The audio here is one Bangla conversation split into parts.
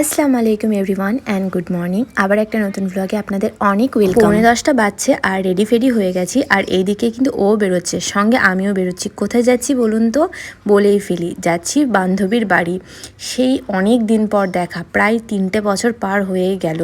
আসসালামু আলাইকুম এভরিওয়ান অ্যান্ড গুড মর্নিং। আবার একটা নতুন ব্লগে আপনাদের অনেক ওয়েলকাম পৌনে দশটা বাজছে আর রেডি ফেডি হয়ে গেছি। আর এইদিকে কিন্তু ও বেরোচ্ছে। সঙ্গে আমিও বেরোচ্ছি। কোথায় যাচ্ছি বলুন তো? বলেই ফেলি। যাচ্ছি বান্ধবীর বাড়ি। সেই অনেক দিন পর দেখা। প্রায় তিনটে বছর পার হয়ে গেল।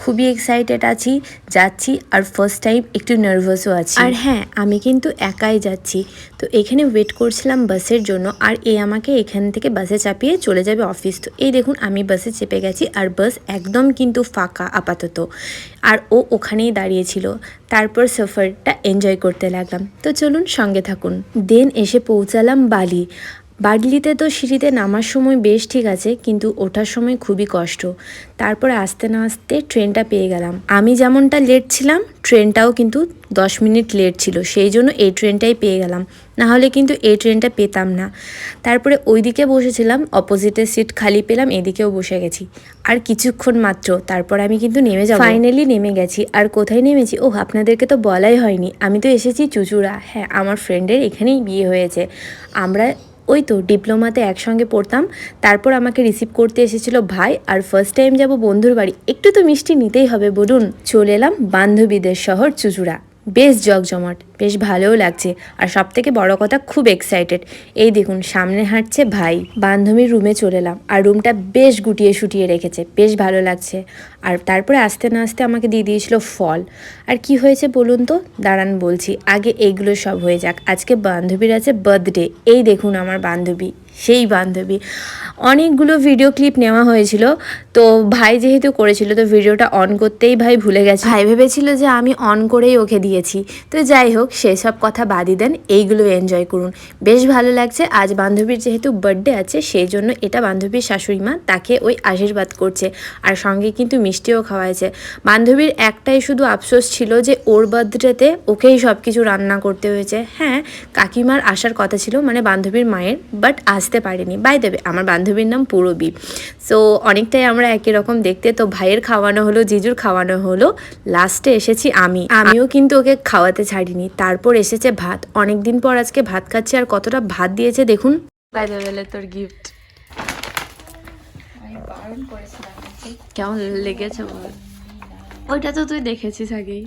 খুবই এক্সাইটেড আছি। যাচ্ছি আর ফার্স্ট টাইম একটু নার্ভাসও আছি। আর হ্যাঁ আমি কিন্তু একাই যাচ্ছি। তো এখানে ওয়েট করছিলাম বাসের জন্য। আর এ আমাকে এখান থেকে বাসে চাপিয়ে চলে যাবে অফিস তো এই দেখুন আমি বাসে চেপে গেছি আর বাস একদম কিন্তু ফাঁকা আপাতত। আর ও ওখানেই দাঁড়িয়েছিল। তারপর সফরটা এনজয় করতে লাগলাম। তো চলুন সঙ্গে থাকুন। দেন এসে পৌঁছালাম বালি। বাডলিতে তো সিঁড়িতে নামার সময় বেশ ঠিক আছে, কিন্তু ওঠার সময় খুবই কষ্ট। তারপরে আস্তে না আস্তে ট্রেনটা পেয়ে গেলাম। আমি যেমনটা লেট ছিলাম, ট্রেনটাও কিন্তু দশ মিনিট লেট ছিল, সেই জন্য এই ট্রেনটাই পেয়ে গেলাম। না হলে কিন্তু এই ট্রেনটা পেতাম না। তারপরে ওইদিকে বসেছিলাম অপোজিটের সিট খালি পেলাম, এদিকেও বসে গেছি। আর কিছুক্ষণ মাত্র, তারপর আমি কিন্তু নেমে যাব। ফাইনালি নেমে গেছি। আর কোথায় নেমেছি? ও আপনাদেরকে তো বলাই হয়নি। আমি তো এসেছি চুচুড়া। হ্যাঁ আমার ফ্রেন্ডের এখানেই বিয়ে হয়েছে। আমরা ওই তো ডিপ্লোমাতে একসঙ্গে পড়তাম। তারপর আমাকে রিসিভ করতে এসেছিল ভাই, আর ফার্স্ট টাইম যাব বন্ধুর বাড়ি। একটু তো মিষ্টি নিতেই হবে, বলুন। চলে এলাম বান্ধবীদের শহর চুচুড়া। বেশ জগজমাট, বেশ ভালোও লাগছে। আর সব থেকে বড় কথা, খুব এক্সাইটেড এই দেখুন, সামনে হাঁটছে ভাই। বান্ধবীর রুমে চলে এলাম। আর রুমটা বেশ গুটিয়ে শুটিয়ে রেখেছে। বেশ ভালো লাগছে। আর তারপরে আস্তে না আস্তে আমাকে দিয়ে দিয়েছিল ফল। আর কি হয়েছে বলুন তো? দাঁড়ান বলছি। আগে এইগুলো সব হয়ে যাক। আজকে বান্ধবীর আছে বার্থডে এই দেখুন আমার বান্ধবী। সেই বান্ধবী। অনেকগুলো ভিডিও ক্লিপ নেওয়া হয়েছিল। তো ভাই যেহেতু করেছিল, তো ভিডিওটা অন করতেই ভাই ভুলে গেছে। ভাই ভেবেছিল যে আমি অন করেই ওকে দিয়েছি। তো যাই হোক সেসব কথা বাদই দেন, এইগুলো এনজয় করুন। বেশ ভালো লাগছে, আজ বান্ধবীর যেহেতু বার্থডে আছে, সেই জন্য এটা বান্ধবীর শাশুড়ি মা তাকে ওই আশীর্বাদ করছে। আর সঙ্গে কিন্তু মিষ্টিও খাওয়াইছে। বান্ধবীর একটাই শুধু আফসোস ছিল যে ওর বার্থডেতে ওকেই সব কিছু রান্না করতে হয়েছে। হ্যাঁ কাকিমার আসার কথা ছিল মানে বান্ধবীর মায়ের বাট আসতে পারেনি। বাই দেবে আমার বান্ধবীর নাম পূরবী। সো অনেকটাই আমরা একই রকম দেখতে। তো ভাইয়ের খাওয়ানো হলো জিজুর খাওয়ানো হলো। লাস্টে এসেছি আমি। আমিও কিন্তু ওকে খাওয়াতে ছাড়িনি। তারপর এসেছে ভাত। অনেক দিন পর আজকে ভাত খাচ্ছি। আর কতটা ভাত দিয়েছে দেখুন। বাই দেবে তোর গিফট কেমন লেগেছে বল? ওইটা তো তুই দেখেছিস আগেই।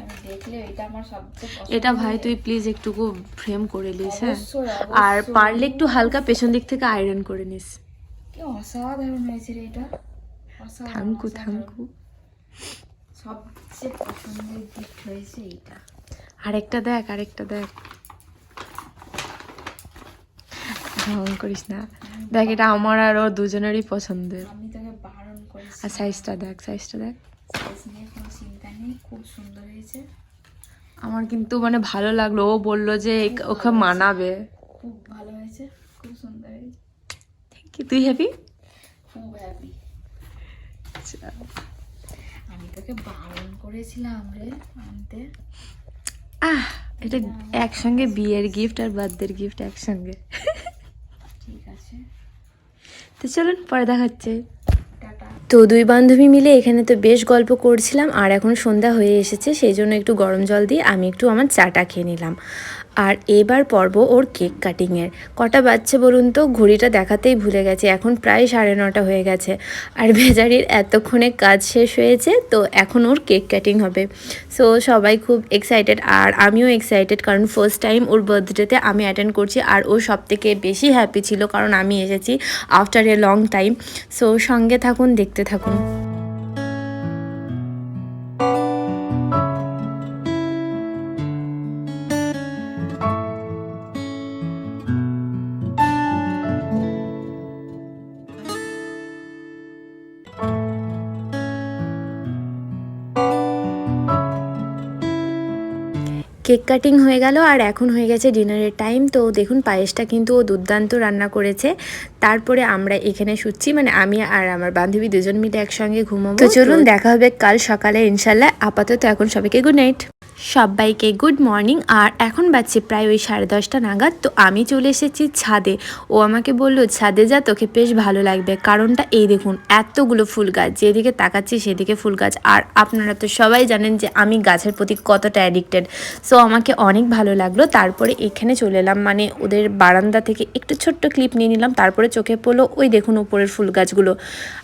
এটা ভাই তুই প্লিজ একটুকু ফ্রেম করে নিস হ্যাঁ? আর পারলে একটু হালকা পেছন দিক থেকে আয়রন করে নিস। কি অসাধারণ হয়েছে রে এটা। থাঙ্কু। থাঙ্কু সবচেয়ে পছন্দের গিফট হয়েছে এটা আরেকটা দেখ আরেকটা দেখ। ঢং করিস না। দেখ এটা আমার আর ওর দুজনেরই পছন্দের। আর সাইজটা দেখ সাইজটা দেখ। সাইজ নিয়ে কোনো চিন্তা নেই খুব সুন্দর হয়েছে। আমার কিন্তু মানে ভালো লাগল। ও বলল যে ওকে মানাবে। খুব ভালো হয়েছে খুব সুন্দর হয়েছে। কি তুই হ্যাপি খুব হ্যাপি আমি তোকে বারণ করেছিলাম রে আনতে। আহ এটা একসঙ্গে বিয়ের গিফট আর বার্থডের গিফট একসঙ্গে। ঠিক আছে। তো চলুন পরে দেখাচ্ছে তো দুই বান্ধবী মিলে এখানে তো বেশ গল্প করছিলাম, আর এখন সন্ধ্যা হয়ে এসেছে, সেই জন্য একটু গরম জল দিয়ে আমি একটু আমার চাটা খেয়ে নিলাম। আর এবার পর্ব ওর কেক কাটিংয়ের। কটা বাচ্চা বলুন তো? ঘড়িটা দেখাতেই ভুলে গেছে। এখন প্রায় সাড়ে নটা হয়ে গেছে। আর বেজারির এতক্ষণে কাজ শেষ হয়েছে, তো এখন ওর কেক কাটিং হবে। সো সবাই খুব এক্সাইটেড আর আমিও এক্সাইটেড কারণ ফার্স্ট টাইম ওর বার্থডেতে আমি অ্যাটেন্ড করছি, আর ও সব থেকে বেশি হ্যাপি ছিল কারণ আমি এসেছি after a long time so সঙ্গে থাকুন, দেখতে থাকুন। কেক কাটিং হয়ে গেল আর এখন হয়ে গেছে ডিনারের টাইম। তো দেখুন পায়েসটা কিন্তু ও দুর্দান্ত রান্না করেছে। তারপরে আমরা এখানে শুচ্ছি মানে আমি আর আমার বান্ধবী দুজন মিলে একসঙ্গে ঘুমাবো। তো চলুন দেখা হবে কাল সকালে ইনশাল্লাহ আপাতত এখন সবাইকে গুড নাইট। সবাইকে গুড মর্নিং। আর এখন বাজছে প্রায় ওই সাড়ে দশটা নাগাদ, তো আমি চলে এসেছি ছাদে। ও আমাকে বলল, ছাদে যা, তোকে বেশ ভালো লাগবে। কারণটা এই দেখুন, এতগুলো ফুল গাছ, যেদিকে তাকাচ্ছি সেদিকে ফুল গাছ। আর আপনারা তো সবাই জানেন যে আমি গাছের প্রতি কতটা অ্যাডিক্টেড সো আমাকে অনেক ভালো লাগল। তারপরে এখানে চলে এলাম। মানে ওদের বারান্দা থেকে একটু ছোট্ট ক্লিপ নিয়ে নিলাম। তারপরে চোখে পড়ল ওই দেখুন উপরের ফুল গাছগুলো।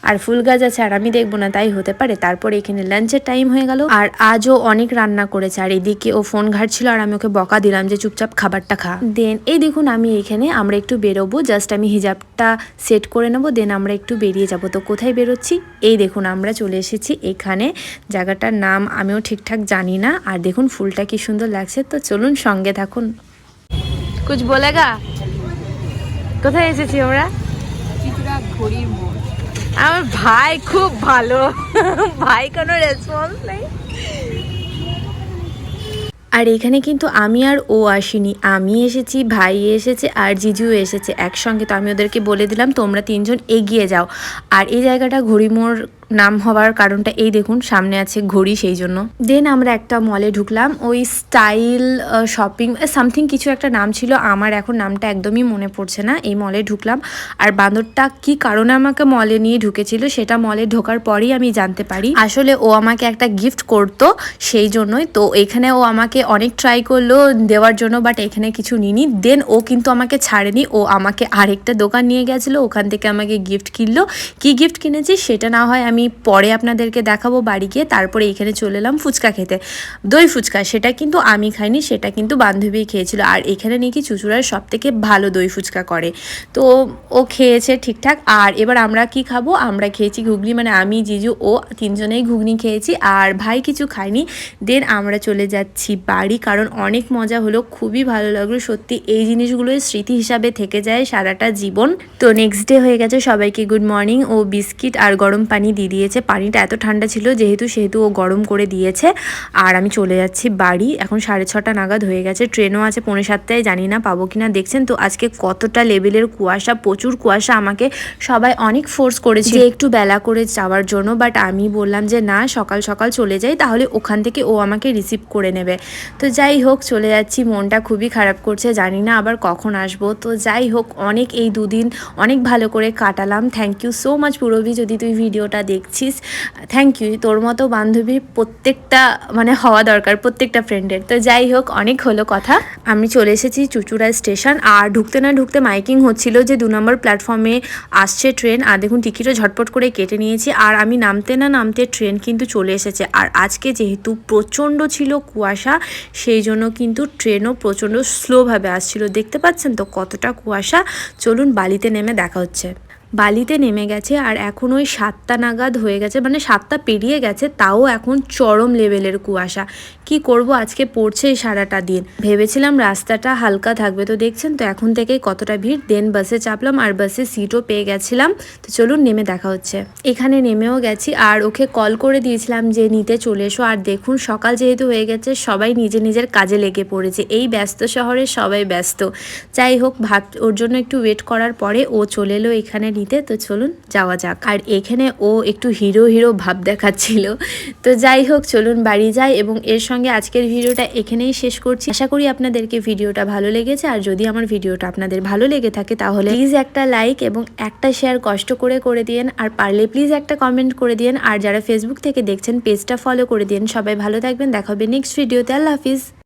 আর ফুল গাছ আছে আর আমি দেখব না, তাই হতে পারে। তারপরে এখানে লাঞ্চের টাইম হয়ে গেল। আর আজও অনেক রান্না করেছে। আর এদিকে ও ফোন ঘাটছিল আর আমি ওকে বকা দিলাম যে চুপচাপ খাবারটা খা। দেন এই দেখুন আমি এখানে আমরা একটু বেরোবো জাস্ট আমি হিজাবটা সেট করে নেব দেন আমরা একটু বেরিয়ে যাব। তো কোথায় বেরোচ্ছি? এই দেখুন আমরা চলে এসেছি এখানে। জায়গাটার নাম আমিও ঠিকঠাক জানি না। আর দেখুন ফুলটা কি সুন্দর লাগছে। তো চলুন সঙ্গে থাকুন। কুছ বলেগা কোথায় এসেছি আমরা? আমার ভাই খুব ভালো। ভাই কোনো রেসপন্স নেই। আর এখানে কিন্তু আমি আর ও আসিনি। আমি এসেছি, ভাই এসেছে আর জিজু এসেছে একসঙ্গে। তো আমি ওদেরকে বলে দিলাম, তোমরা তিনজন এগিয়ে যাও। আর এই জায়গাটা ঘড়িমোড় নাম হওয়ার কারণটা এই দেখুন, সামনে আছে ঘড়ি সেই জন্য। দেন আমরা একটা মলে ঢুকলাম, ওই স্টাইল শপিং সামথিং কিছু একটা নাম ছিল, আমার এখন নামটা একদমই মনে পড়ছে না, এই মলে ঢুকলাম। আর বান্দরটা কি কারণে আমাকে মলে নিয়ে ঢুকেছিল, সেটা মলে ঢোকার পরেই আমি জানতে পারি। আসলে ও আমাকে একটা গিফট করতো সেই জন্যই, তো এখানে ও আমাকে অনেক ট্রাই করল দেওয়ার জন্য বাট এখানে কিছু নিনি দেন ও কিন্তু আমাকে ছাড়েনি, ও আমাকে আরেকটা দোকান নিয়ে গেছিল, ওখান থেকে আমাকে গিফট কিনলো। কি গিফট কিনেছি, সেটা না হয় আমি পরে আপনাদেরকে দেখাবো বাড়ি গিয়ে, তারপরে এখানে চলে এলাম ফুচকা খেতে। দই ফুচকা, সেটা কিন্তু আমি খাইনি, সেটা কিন্তু বান্ধবী খেয়েছিল। আর এখানে নাকি চুচুড়ার সব থেকে ভালো দই ফুচকা করে। তো ও খেয়েছে ঠিকঠাক। আর এবার আমরা কি খাব? আমরা খেয়েছি ঘুগনি মানে আমি, জিজু, ও তিনজনেই ঘুগনি খেয়েছি। আর ভাই কিছু খাইনি দেন আমরা চলে যাচ্ছি বাড়ি, কারণ অনেক মজা হলো, খুবই ভালো লাগল। সত্যি এই জিনিসগুলো স্মৃতি হিসাবে থেকে যায় সারাটা জীবন। তো নেক্সট ডে হয়ে গেছে সবাইকে গুড মর্নিং ও বিস্কিট আর গরম পানি দিয়ে দিয়েছে। পানিটা এত ঠান্ডা ছিল যেহেতু, সেহেতু ও গরম করে দিয়েছে। আর আমি চলে যাচ্ছি বাড়ি। এখন সাড়ে ছটা নাগাদ হয়ে গেছে। ট্রেনও আছে পৌনে সাতটায়। জানি না পাবো কি না দেখছেন তো, আজকে কতটা লেভেলের কুয়াশা, প্রচুর কুয়াশা আমাকে সবাই অনেক ফোর্স করেছে যে একটু বেলা করে যাওয়ার জন্য। বাট আমি বললাম যে, না, সকাল সকাল চলে যাই। তাহলে ওখান থেকে ও আমাকে রিসিভ করে নেবে। তো যাই হোক, চলে যাচ্ছি। মনটা খুবই খারাপ করছে। জানি না আবার কখন আসব। তো যাই হোক, অনেক এই দুদিন অনেক ভালো করে কাটালাম। Thank you so much Purabi. যদি তুই ভিডিওটা দেখছিস। থ্যাংক ইউ তোর মতো বান্ধবী প্রত্যেকটা মানে হওয়া দরকার, প্রত্যেকটা ফ্রেন্ডের তো যাই হোক, অনেক হলো কথা। আমি চলে এসেছি চুচুড়া স্টেশন। আর ঢুকতে না ঢুকতে মাইকিং হচ্ছিল যে দু নম্বর প্ল্যাটফর্মে আসছে ট্রেন আর দেখুন, টিকিটও ঝটপট করে কেটে নিয়েছি। আর আমি নামতে না নামতে ট্রেন কিন্তু চলে এসেছে। আর আজকে যেহেতু প্রচণ্ড ছিল কুয়াশা, সেই জন্য কিন্তু ট্রেনও প্রচণ্ড স্লোভাবে আসছিল। দেখতে পাচ্ছেন তো কতটা কুয়াশা? চলুন বালিতে নেমে দেখা হচ্ছে। বালিতে নেমে গেছে আর এখন ওই সাতটা নাগাদ হয়ে গেছে মানে সাতটা পেরিয়ে গেছে, তাও এখন চরম লেভেলের কুয়াশা। কি করব, আজকে পড়ছে সারাটা দিন। ভেবেছিলাম রাস্তাটা হালকা থাকবে, তো দেখছেন তো এখন থেকে কতটা ভিড়। দেন বাসে চাপলাম আর বাসে সিটও পেয়ে গেছিলাম। তো চলুন নেমে দেখা হচ্ছে। এখানে নেমেও গেছি আর ওকে কল করে দিয়েছিলাম যে, নিতে চলে এসো। আর দেখুন, সকাল যেহেতু হয়ে গেছে, সবাই নিজে নিজের কাজে লেগে পড়েছে। এই ব্যস্ত শহরে সবাই ব্যস্ত। যাই হোক ভাব ওর জন্য একটু ওয়েট করার পরে ও চলে এলো এখানে নিতে, তো চলুন যাওয়া যাক। আর এখানে ও একটু হিরো হিরো ভাব দেখাচ্ছিল। তো যাই হোক, চলুন বাড়ি যাই এবং এর সঙ্গে আজকের ভিডিওটা এখানেই শেষ করছি। আশা করি আপনাদেরকে ভিডিওটা ভালো লেগেছে। আর যদি আমার ভিডিওটা আপনাদের ভালো লেগে থাকে, তাহলে প্লিজ একটা লাইক এবং একটা শেয়ার কষ্ট করে করে দিন আর পারলে প্লিজ একটা কমেন্ট করে দিন আর যারা ফেসবুক থেকে দেখছেন পেজটা ফলো করে দিন সবাই ভালো থাকবেন। দেখা হবে নেক্সট ভিডিওতে আল্লাহ হাফিজ।